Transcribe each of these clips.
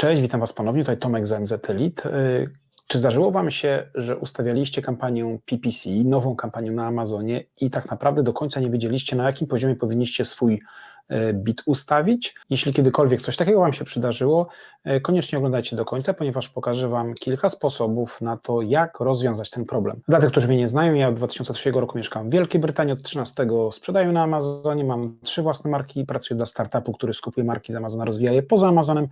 Cześć, witam Was ponownie, tutaj Tomek z MZ Elite. Y, Czy zdarzyło Wam się, że ustawialiście kampanię PPC, nową kampanię na Amazonie i tak naprawdę do końca nie wiedzieliście, na jakim poziomie powinniście swój y, bit ustawić? Jeśli kiedykolwiek coś takiego Wam się przydarzyło, y, koniecznie oglądajcie do końca, ponieważ pokażę Wam kilka sposobów na to, jak rozwiązać ten problem. Dla tych, którzy mnie nie znają, ja od 2003 roku mieszkam w Wielkiej Brytanii, od 13 sprzedaję na Amazonie, mam trzy własne marki i pracuję dla startupu, który skupuje marki z Amazona, rozwija je poza Amazonem,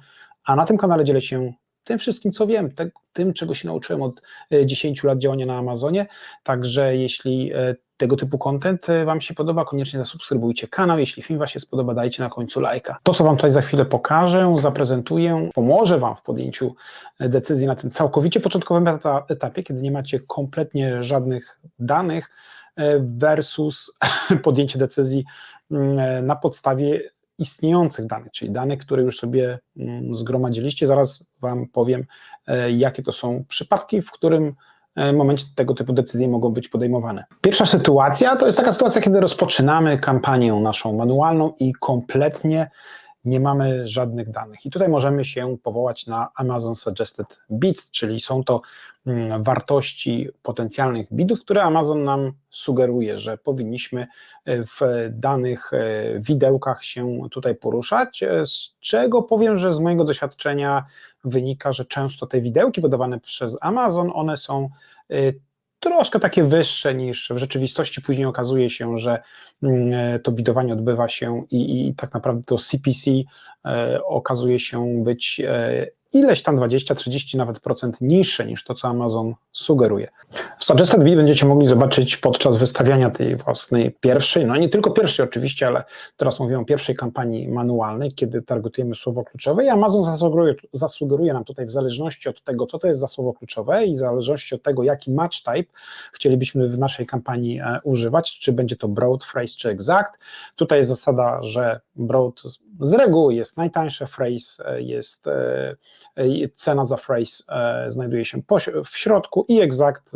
a na tym kanale dzielę się tym wszystkim, co wiem, tym, czego się nauczyłem od e, 10 lat działania na Amazonie. Także jeśli e, tego typu content e, Wam się podoba, koniecznie zasubskrybujcie kanał. Jeśli film Wam się spodoba, dajcie na końcu lajka. To, co Wam tutaj za chwilę pokażę, zaprezentuję, pomoże Wam w podjęciu e, decyzji na tym całkowicie początkowym eta- etapie, kiedy nie macie kompletnie żadnych danych, e, versus podjęcie decyzji mm, e, na podstawie istniejących danych, czyli danych, które już sobie mm, zgromadziliście. Zaraz Wam powiem, e, jakie to są przypadki, w którym e, momencie tego typu decyzje mogą być podejmowane. Pierwsza sytuacja to jest taka sytuacja, kiedy rozpoczynamy kampanię naszą manualną i kompletnie nie mamy żadnych danych. I tutaj możemy się powołać na Amazon Suggested Bits, czyli są to mm, wartości potencjalnych bitów, które Amazon nam sugeruje, że powinniśmy e, w danych e, widełkach się tutaj poruszać, e, z czego powiem, że z mojego doświadczenia wynika, że często te widełki podawane przez Amazon, one są troszkę takie wyższe niż w rzeczywistości. Później okazuje się, że mm, to bidowanie odbywa się i, i tak naprawdę to CPC e, okazuje się być e, ileś tam 20, 30 nawet procent niższe niż to, co Amazon sugeruje. Suggested Bid będziecie mogli zobaczyć podczas wystawiania tej własnej pierwszej, no nie tylko pierwszej oczywiście, ale teraz mówię o pierwszej kampanii manualnej, kiedy targetujemy słowo kluczowe i Amazon zasugeruje, zasugeruje nam tutaj w zależności od tego, co to jest za słowo kluczowe i w zależności od tego, jaki match type chcielibyśmy w naszej kampanii e, używać, czy będzie to broad phrase, czy exact. Tutaj jest zasada, że broad z reguły jest najtańsze, phrase e, jest, e, e, cena za phrase znajduje się w środku i exact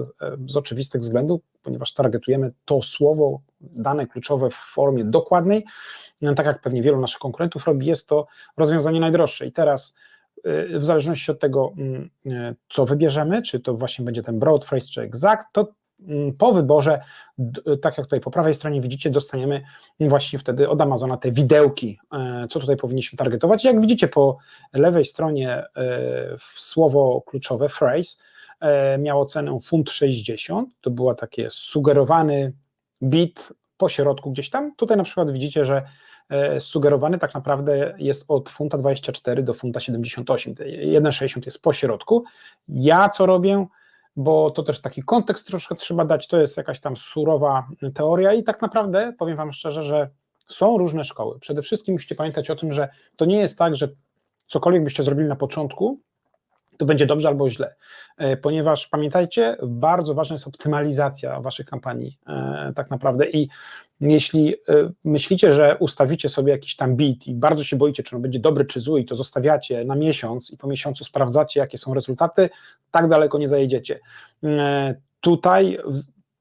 z oczywistych względów, ponieważ targetujemy to słowo, dane kluczowe w formie dokładnej, no, tak jak pewnie wielu naszych konkurentów robi, jest to rozwiązanie najdroższe. I teraz w zależności od tego, mm, co wybierzemy, czy to właśnie będzie ten broad phrase, czy exact, to po wyborze, d- tak jak tutaj po prawej stronie widzicie, dostaniemy właśnie wtedy od Amazona te widełki, e, co tutaj powinniśmy targetować. Jak widzicie po lewej stronie e, słowo kluczowe phrase e, miało cenę funt 60, to była takie sugerowany bit po środku gdzieś tam. Tutaj na przykład widzicie, że e, sugerowany tak naprawdę jest od funta 24 do funta 78. Te 1,60 jest po środku. Ja co robię? Bo to też taki kontekst troszkę trzeba dać, to jest jakaś tam surowa teoria i tak naprawdę powiem Wam szczerze, że są różne szkoły. Przede wszystkim musicie pamiętać o tym, że to nie jest tak, że cokolwiek byście zrobili na początku, to będzie dobrze albo źle, E, ponieważ pamiętajcie, bardzo ważna jest optymalizacja waszych kampanii e, tak naprawdę i jeśli e, myślicie, że ustawicie sobie jakiś tam bit i bardzo się boicie, czy on będzie dobry czy zły i to zostawiacie na miesiąc i po miesiącu sprawdzacie, jakie są rezultaty, tak daleko nie zajedziecie. Tutaj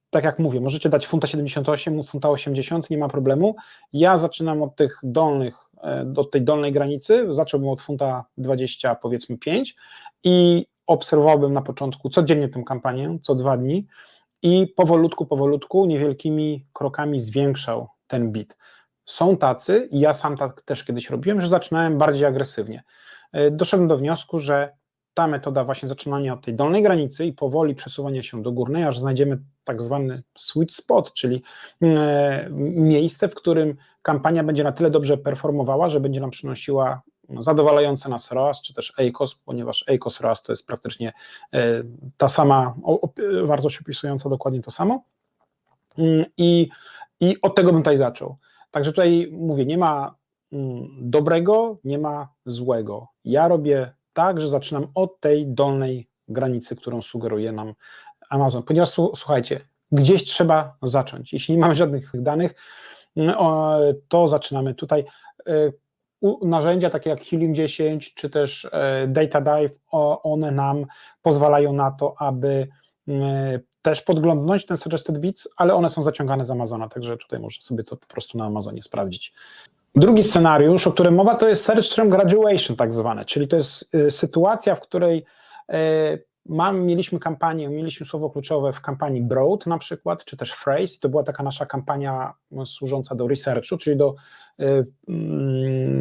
tak jak mówię, możecie dać funta 78, funta 80, nie ma problemu. Ja zaczynam od tych dolnych, e, od tej dolnej granicy, zacząłbym od funta 20, powiedzmy 5 i obserwowałbym na początku codziennie tę kampanię, co dwa dni i powolutku, powolutku, niewielkimi krokami zwiększał ten bit. Są tacy, i ja sam tak też kiedyś robiłem, że zaczynałem bardziej agresywnie. E, Doszedłem do wniosku, że ta metoda właśnie zaczynania od tej dolnej granicy i powoli przesuwania się do górnej, aż znajdziemy tak zwany sweet spot, czyli e, miejsce, w którym kampania będzie na tyle dobrze performowała, że będzie nam przynosiła zadowalające nas ROAS, czy też ACOS, ponieważ ACOS ROAS to jest praktycznie e, ta sama wartość opisująca dokładnie to samo. Mm, I, I od tego bym tutaj zaczął. Także tutaj mówię, nie ma mm, dobrego, nie ma złego. Ja robię tak, że zaczynam od tej dolnej granicy, którą sugeruje nam Amazon, ponieważ słu- słuchajcie, gdzieś trzeba zacząć. Jeśli nie mamy żadnych danych, mm, to zaczynamy tutaj. E, Narzędzia takie jak Helium 10 czy też e, Data Dive, one nam pozwalają na to, aby mm, też podglądnąć ten suggested bits, ale one są zaciągane z Amazona, także tutaj można sobie to po prostu na Amazonie sprawdzić. Drugi scenariusz, o którym mowa, to jest search term graduation tak zwane, czyli to jest y, sytuacja, w której y, mam, mieliśmy kampanię, mieliśmy słowo kluczowe w kampanii Broad na przykład, czy też Phrase, to była taka nasza kampania no, służąca do researchu, czyli do y, mm,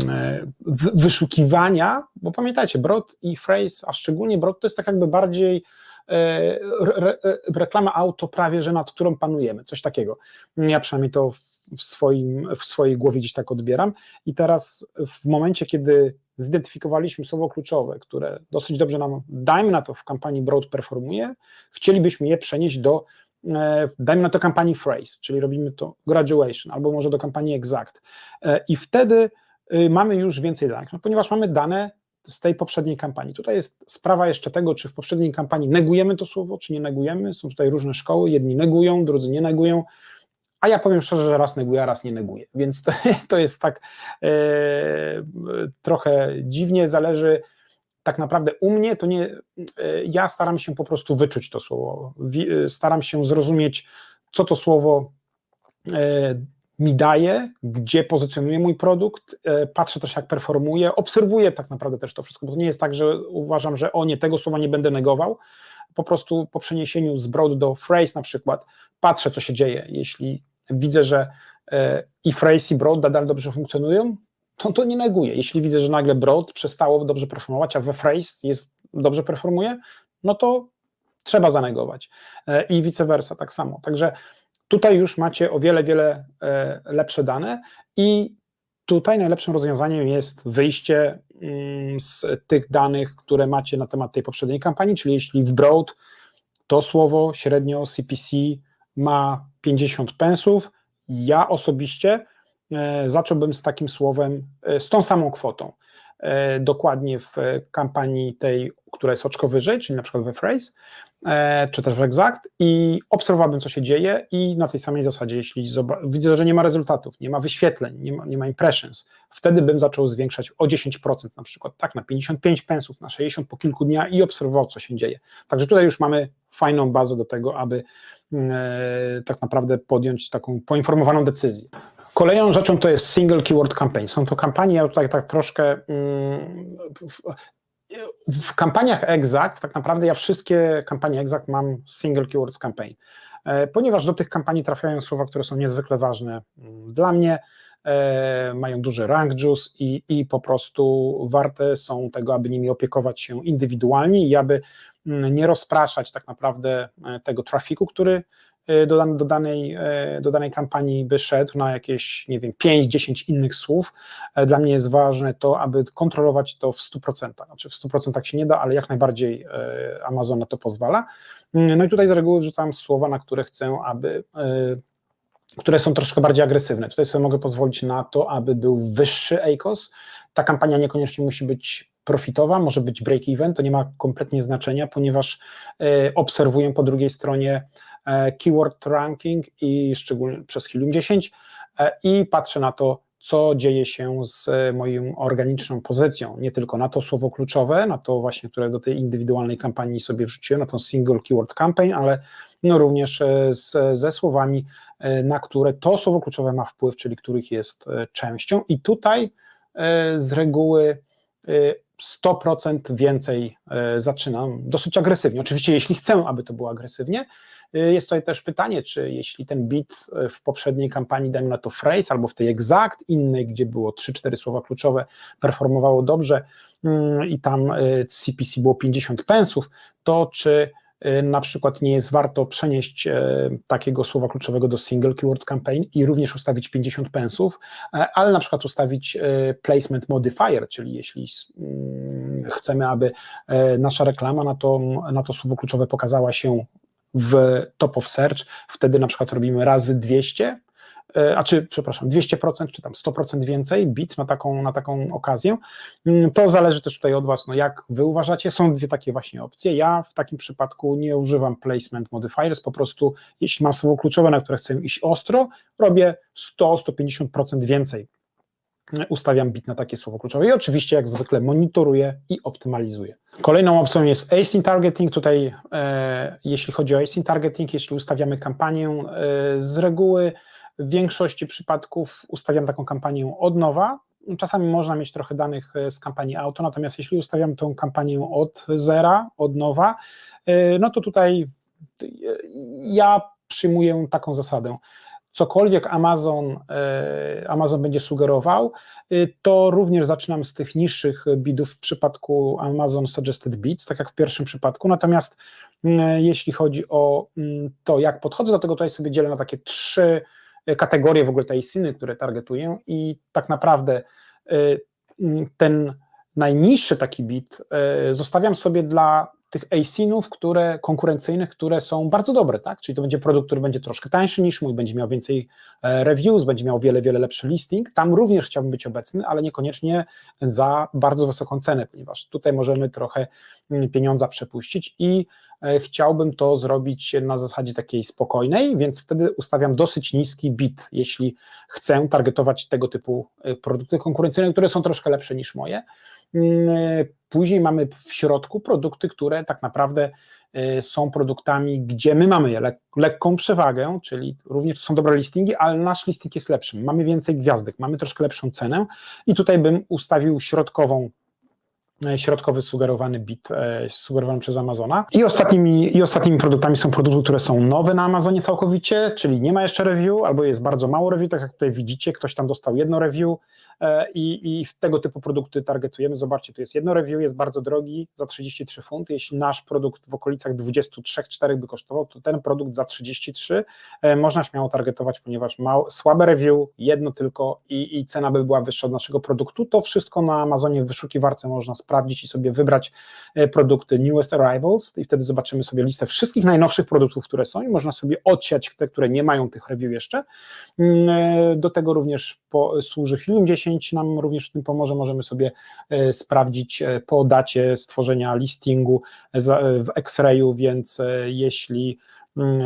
wy- wyszukiwania, bo pamiętajcie, Broad i Phrase, a szczególnie Broad to jest tak jakby bardziej re, re, reklama auto prawie, że nad którą panujemy, coś takiego. Ja przynajmniej to w, swoim, w swojej głowie gdzieś tak odbieram i teraz w momencie, kiedy zidentyfikowaliśmy słowo kluczowe, które dosyć dobrze nam, dajmy na to, w kampanii Broad performuje, chcielibyśmy je przenieść do, e, dajmy na to kampanii Phrase, czyli robimy to graduation, albo może do kampanii Exact. E, I wtedy y, mamy już więcej danych, no, ponieważ mamy dane z tej poprzedniej kampanii. Tutaj jest sprawa jeszcze tego, czy w poprzedniej kampanii negujemy to słowo, czy nie negujemy. Są tutaj różne szkoły, jedni negują, drudzy nie negują. A ja powiem szczerze, że raz neguję, a raz nie neguję. Więc to, to jest tak e, trochę dziwnie, zależy tak naprawdę u mnie, to nie, e, ja staram się po prostu wyczuć to słowo. E, staram się zrozumieć, co to słowo e, mi daje, gdzie pozycjonuje mój produkt, patrzę też jak performuje, obserwuję tak naprawdę też to wszystko, bo to nie jest tak, że uważam, że o nie, tego słowa nie będę negował, po prostu po przeniesieniu z broad do phrase na przykład, patrzę co się dzieje, jeśli widzę, że e, i phrase i broad nadal dobrze funkcjonują, to to nie neguję, jeśli widzę, że nagle broad przestało dobrze performować, a we jest, dobrze performuje, no to trzeba zanegować. E, i vice versa tak samo, także Tutaj już macie o wiele, wiele e, lepsze dane i tutaj najlepszym rozwiązaniem jest wyjście mm, z tych danych, które macie na temat tej poprzedniej kampanii, czyli jeśli w Broad to słowo średnio CPC ma 50 pensów, ja osobiście e, zacząłbym z takim słowem, e, z tą samą kwotą. Dokładnie w kampanii tej, która jest oczko wyżej, czyli na przykład we Phrase, E, czy też w Exact i obserwowałbym, co się dzieje i na tej samej zasadzie, jeśli widzę, że nie ma rezultatów, nie ma wyświetleń, nie ma, nie ma impressions, wtedy bym zaczął zwiększać o 10% na przykład, tak, na 55 pensów, na 60 po kilku dniach i obserwował, co się dzieje. Także tutaj już mamy fajną bazę do tego, aby mm, e, tak naprawdę podjąć taką poinformowaną decyzję. Kolejną rzeczą to jest single keyword campaign. Są to kampanie, ja tutaj tak troszkę mm, w kampaniach Exact, tak naprawdę ja wszystkie kampanie Exact mam single keywords campaign, e, ponieważ do tych kampanii trafiają słowa, które są niezwykle ważne mm, dla mnie, mają duży rank juice i, i po prostu warte są tego, aby nimi opiekować się indywidualnie i aby mm, nie rozpraszać tak naprawdę e, tego trafiku, który E, do, do, danej, e, do danej kampanii by szedł na jakieś, nie wiem, 5-10 innych słów. E, dla mnie jest ważne to, aby kontrolować to w 100%. Znaczy w 100% się nie da, ale jak najbardziej Amazon na to pozwala. Mm, no i tutaj z reguły wrzucam słowa, na które chcę, aby które są troszkę bardziej agresywne. Tutaj sobie mogę pozwolić na to, aby był wyższy ACOS. Ta kampania niekoniecznie musi być profitowa, może być break-even, to nie ma kompletnie znaczenia, ponieważ obserwuję po drugiej stronie E, keyword ranking i szczególnie przez Helium 10 e, i patrzę na to, co dzieje się z moją organiczną pozycją, nie tylko na to słowo kluczowe, na to właśnie, które do tej indywidualnej kampanii sobie wrzuciłem, na tą single keyword campaign, ale no również e, z, ze słowami, na które to słowo kluczowe ma wpływ, czyli których jest częścią i tutaj z reguły 100% więcej zaczynam dosyć agresywnie. Oczywiście, jeśli chcę, aby to było agresywnie, jest tutaj też pytanie, czy jeśli ten bit w poprzedniej kampanii, dajmy na to phrase, albo w tej exact innej, gdzie było 3-4 słowa kluczowe, performowało dobrze mm, i tam CPC było 50 pensów, to czy na przykład nie jest warto przenieść takiego słowa kluczowego do single keyword campaign i również ustawić 50 pensów, ale na przykład ustawić placement modifier, czyli jeśli mm, chcemy, aby nasza reklama na to, na to słowo kluczowe pokazała się w top of search, wtedy na przykład robimy razy 200, e, a czy, przepraszam, 200% czy tam 100% więcej bit na taką, na taką okazję. Mm, to zależy też tutaj od Was, no jak Wy uważacie, są dwie takie właśnie opcje. Ja w takim przypadku nie używam placement modifiers, po prostu jeśli mam słowo kluczowe, na które chcę iść ostro, robię 100-150% więcej ustawiam bit na takie słowo kluczowe i oczywiście jak zwykle monitoruję i optymalizuję. Kolejną opcją jest async targeting. Tutaj e, jeśli chodzi o async targeting, jeśli ustawiamy kampanię, e, z reguły w większości przypadków ustawiam taką kampanię od nowa. Czasami można mieć trochę danych z kampanii auto, natomiast jeśli ustawiam tą kampanię od zera, od nowa, no to tutaj ja przyjmuję taką zasadę cokolwiek Amazon, e, Amazon będzie sugerował, e, to również zaczynam z tych niższych bidów w przypadku Amazon Suggested Bids, tak jak w pierwszym przypadku. Natomiast mm, jeśli chodzi o mm, to, jak podchodzę do tego, tutaj sobie dzielę na takie trzy kategorie w ogóle tej syny, które targetuję i tak naprawdę mm, ten najniższy taki bit zostawiam sobie dla tych ASIN-ów, które, konkurencyjnych, które są bardzo dobre, tak? Czyli to będzie produkt, który będzie troszkę tańszy niż mój, będzie miał więcej e, reviews, będzie miał wiele, wiele lepszy listing. Tam również chciałbym być obecny, ale niekoniecznie za bardzo wysoką cenę, ponieważ tutaj możemy trochę mm, pieniądza przepuścić i e, chciałbym to zrobić na zasadzie takiej spokojnej, więc wtedy ustawiam dosyć niski bit, jeśli chcę targetować tego typu e, produkty konkurencyjne, które są troszkę lepsze niż moje. Mm, później mamy w środku produkty, które tak naprawdę y, są produktami, gdzie my mamy lek lekką przewagę, czyli również są dobre listingi, ale nasz listing jest lepszy. Mamy więcej gwiazdek, mamy troszkę lepszą cenę i tutaj bym ustawił środkową e, środkowy sugerowany bit e, sugerowany przez Amazona. I ostatnimi, I ostatnimi produktami są produkty, które są nowe na Amazonie całkowicie, czyli nie ma jeszcze review, albo jest bardzo mało review, tak jak tutaj widzicie, ktoś tam dostał jedno review, i, i w tego typu produkty targetujemy. Zobaczcie, tu jest jedno review, jest bardzo drogi, za 33 funty. Jeśli nasz produkt w okolicach 23-4 by kosztował, to ten produkt za 33 e, można śmiało targetować, ponieważ ma słabe review, jedno tylko i, i cena by była wyższa od naszego produktu. To wszystko na Amazonie w wyszukiwarce można sprawdzić i sobie wybrać e, produkty Newest Arrivals i wtedy zobaczymy sobie listę wszystkich najnowszych produktów, które są i można sobie odsiać te, które nie mają tych review jeszcze. Mm, do tego również po, służy Helium 10, 10 nam również w tym pomoże. Możemy sobie e, sprawdzić e, po dacie stworzenia listingu w X-Rayu, więc e, jeśli mm,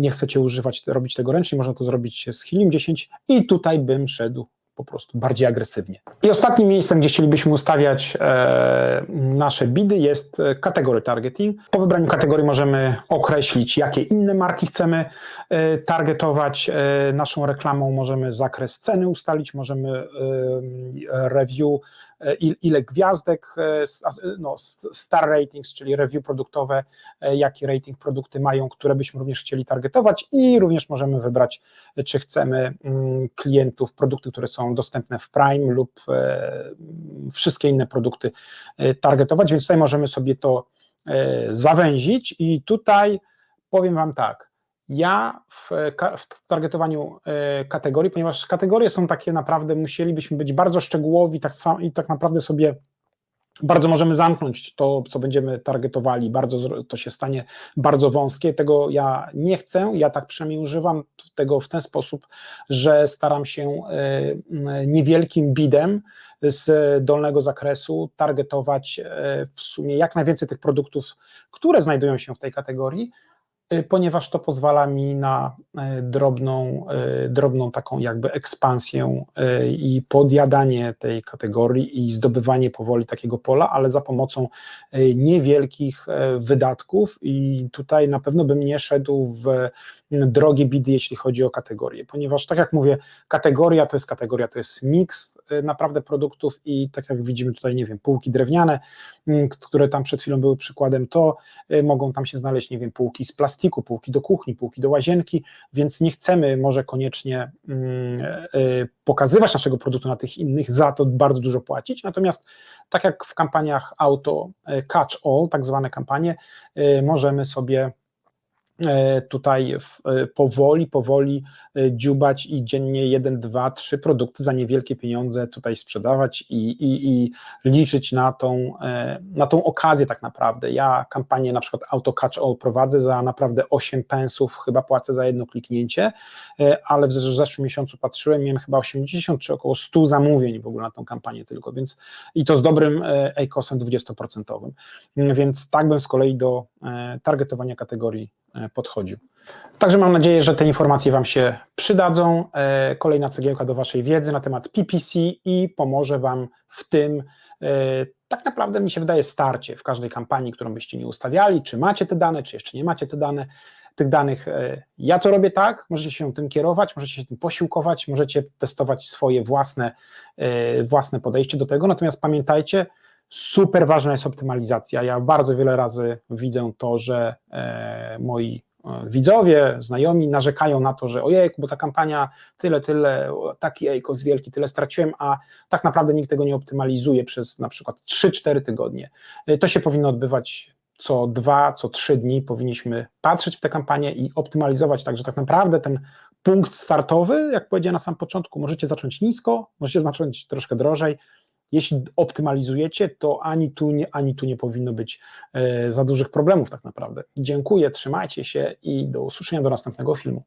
nie chcecie używać, robić tego ręcznie, można to zrobić z Helium 10 i tutaj bym szedł po prostu bardziej agresywnie. I ostatnim miejscem, gdzie chcielibyśmy ustawiać e, nasze bidy jest kategory targeting. Po wybraniu kategorii możemy określić, jakie inne marki chcemy e, targetować e, naszą reklamą, możemy zakres ceny ustalić, możemy e, review E, ile gwiazdek, e, no, star ratings, czyli review produktowe, e, jaki rating produkty mają, które byśmy również chcieli targetować i również możemy wybrać, czy chcemy mm, klientów, produkty, które są dostępne w Prime lub wszystkie inne produkty targetować, więc tutaj możemy sobie to zawęzić. I tutaj powiem Wam tak, ja w, w, targetowaniu e, kategorii, ponieważ kategorie są takie naprawdę, musielibyśmy być bardzo szczegółowi tak i tak naprawdę sobie bardzo możemy zamknąć to, co będziemy targetowali, bardzo to się stanie bardzo wąskie. Tego ja nie chcę, ja tak przynajmniej używam tego w ten sposób, że staram się e, niewielkim bidem z dolnego zakresu targetować e, w sumie jak najwięcej tych produktów, które znajdują się w tej kategorii, ponieważ to pozwala mi na y, drobną, y, drobną taką jakby ekspansję i podjadanie tej kategorii i zdobywanie powoli takiego pola, ale za pomocą niewielkich wydatków. I tutaj na pewno bym nie szedł w drogie bidy, jeśli chodzi o kategorie, ponieważ tak jak mówię, kategoria to jest kategoria, to jest miks y, naprawdę produktów i tak jak widzimy tutaj, nie wiem, półki drewniane, mm, które tam przed chwilą były przykładem, to y, mogą tam się znaleźć, nie wiem, półki z plastiku, półki do kuchni, półki do łazienki, więc nie chcemy może koniecznie mm, y, pokazywać naszego produktu na tych innych, za to bardzo dużo płacić, natomiast tak jak w kampaniach auto catch all, tak zwane kampanie, możemy sobie tutaj e, powoli, powoli e, dziubać i dziennie jeden, dwa, trzy produkty za niewielkie pieniądze tutaj sprzedawać i, i, i liczyć na tą, na tą okazję tak naprawdę. Ja kampanię na przykład Auto Catch All prowadzę za naprawdę 8 pensów, chyba płacę za jedno kliknięcie, ale w zeszłym miesiącu patrzyłem, miałem chyba 80 czy około 100 zamówień w ogóle na tą kampanię tylko, więc i to z dobrym ACOS-em 20%. Więc tak bym z kolei do targetowania kategorii E, podchodził. Także mam nadzieję, że te informacje Wam się przydadzą. E, kolejna cegiełka do Waszej wiedzy na temat PPC i pomoże Wam w tym, e, tak naprawdę mi się wydaje, starcie w każdej kampanii, którą byście nie ustawiali, czy macie te dane, czy jeszcze nie macie te dane. tych danych. E, Ja to robię tak, możecie się tym kierować, możecie się tym posiłkować, możecie testować swoje własne, e, własne podejście do tego, natomiast pamiętajcie, super ważna jest optymalizacja. Ja bardzo wiele razy widzę to, że e, moi e, widzowie, znajomi narzekają na to, że ojejku, bo ta kampania tyle, tyle, taki ejkos wielki, tyle straciłem, a tak naprawdę nikt tego nie optymalizuje przez na przykład 3-4 tygodnie. E, To się powinno odbywać co dwa, co trzy dni powinniśmy patrzeć w tę kampanię i optymalizować tak, że tak naprawdę ten punkt startowy, jak powiedziałem na samym początku, możecie zacząć nisko, możecie zacząć troszkę drożej. Jeśli optymalizujecie, to ani tu nie, ani tu nie powinno być e, za dużych problemów tak naprawdę. Dziękuję, trzymajcie się i do usłyszenia do następnego filmu.